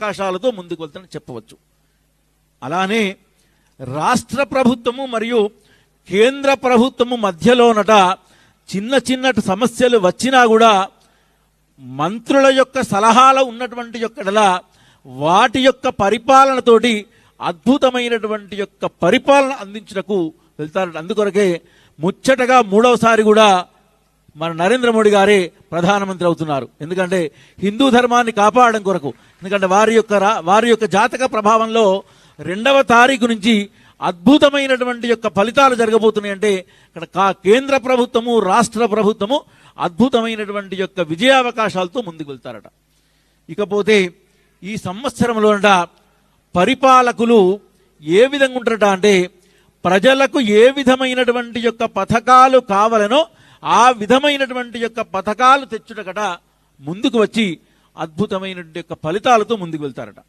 అవకాశాలతో ముందుకు వెళ్తానని చెప్పవచ్చు. అలానే రాష్ట్ర ప్రభుత్వము మరియు కేంద్ర ప్రభుత్వము మధ్యలోనట చిన్న చిన్న సమస్యలు వచ్చినా కూడా మంత్రుల యొక్క సలహాలు ఉన్నటువంటి యొక్కడల వాటి యొక్క పరిపాలనతోటి అద్భుతమైనటువంటి యొక్క పరిపాలన అందించటకు వెళ్తారు అందుకొరకే ముచ్చటగా మూడవసారి కూడా మన నరేంద్ర మోడీ గారే ప్రధానమంత్రి అవుతున్నారు. ఎందుకంటే హిందూ ధర్మాన్ని కాపాడడం కొరకు ఎందుకంటే వారి యొక్క రా- వారి యొక్క జాతక ప్రభావంలో రెండవ తారీఖు నుంచి అద్భుతమైనటువంటి యొక్క ఫలితాలు జరగబోతున్నాయి అంటే ఇక్కడ కా కేంద్ర ప్రభుత్వము రాష్ట్ర ప్రభుత్వము అద్భుతమైనటువంటి యొక్క విజయావకాశాలతో ముందుకు వెళ్తారట. ఇకపోతే ఈ సంవత్సరంలోనట పరిపాలకులు ఏ విధంగా ఉంటారట అంటే ప్రజలకు ఏ విధమైనటువంటి యొక్క పథకాలు కావాలనో ఆ విధమైనటువంటి యొక్క పథకాలు తెచ్చుటకట ముందుకు వచ్చి అద్భుతమైనటువంటి యొక్క ఫలితాలతో ముందుకు వెళ్తారట.